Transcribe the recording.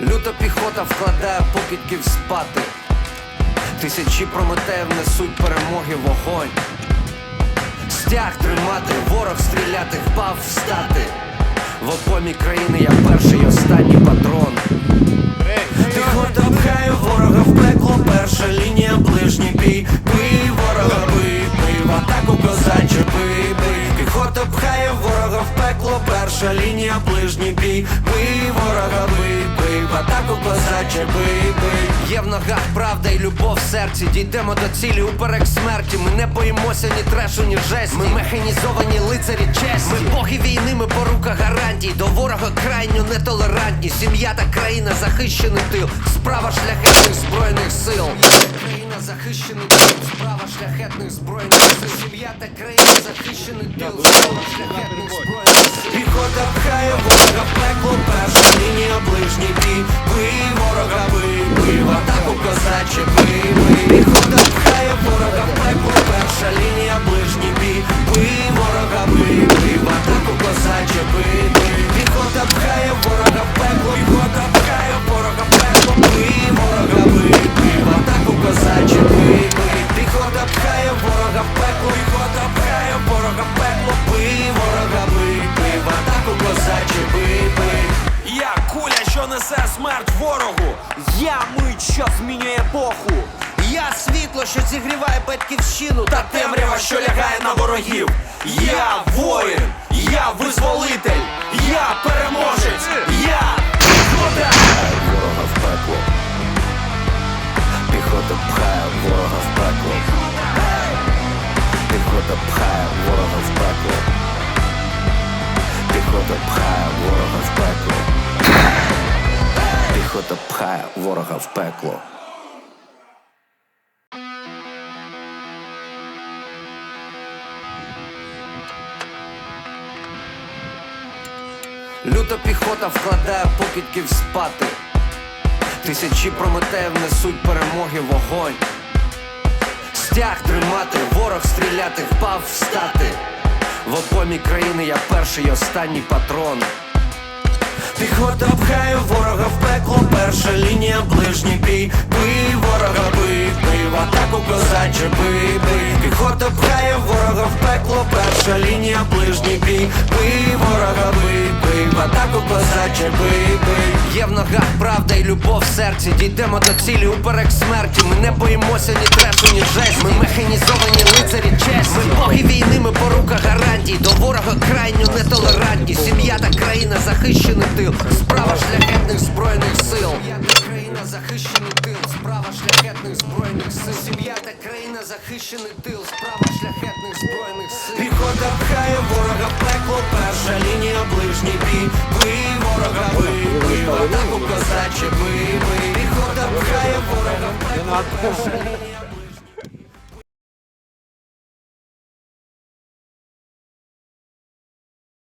Люта піхота вкладає покидьків спати. Тисячі прометеїв несуть перемоги вогонь. Стяг тримати, ворог стріляти, впав встати. В опомі країни я перший останній патрон. Піхота пхає ворога в пекло, перша лінія, ближній бій. Бий ворога, бий, бий, в атаку козаче, бий, бий. Піхота пхає ворога в пекло, перша лінія, ближній бій. Бий атаку козаче, бий. Є в ногах правда і любов в серці. Дійдемо до цілі уперек смерті. Ми не боїмося ні трешу, ні жесті. Ми механізовані лицарі честі. Ми боги війни, ми порука гарантій. До ворога крайньо нетолерантні. Сім'я та країна захищений тил. Справа шляхетних збройних сил. Країна захищений тил. Справа шляхетних збройних сил. Сім'я та країна захищений тил. Справа шляхетних збройних сил. Піхота пхає ворога пекло. Перша лінія, що несе смерть ворогу. Я мить, що змінює епоху. Я світло, що зігріває батьківщину Та темрява, що лягає на ворогів. Я воїн, я визволитель, я переможець, я піхота. ворога в пекло. Піхота пхає ворога в пекло. Піхота пхає ворога в пекло. Піхота пхає ворога в пекло. Люта піхота вкладає покидьків спати. Тисячі прометеїв несуть перемоги вогонь. Стяг тримати, ворог стріляти, впав встати. В опомі країни я перший і останній патрон. Піхота пхає ворога козаче, бий, бий. Піхота пхає ворога в пекло, перша лінія, ближній бій. Бий ворога, бий, бий, в атаку козаче, бий. Є в ногах правда і любов в серці. Дійдемо до цілі уперек смерті. Ми не боїмося ні трешу, ні жесті. Ми механізовані сил. Сім'я та країна захищений тил. Справа шляхетних збройних сил. Піхота пхає ворога пекло. Перша лінія, ближній бій. Бий ворога, бий, бий, в атаку козачі, бий, бий. Піхота пхає ворога пекло. Перша лінія,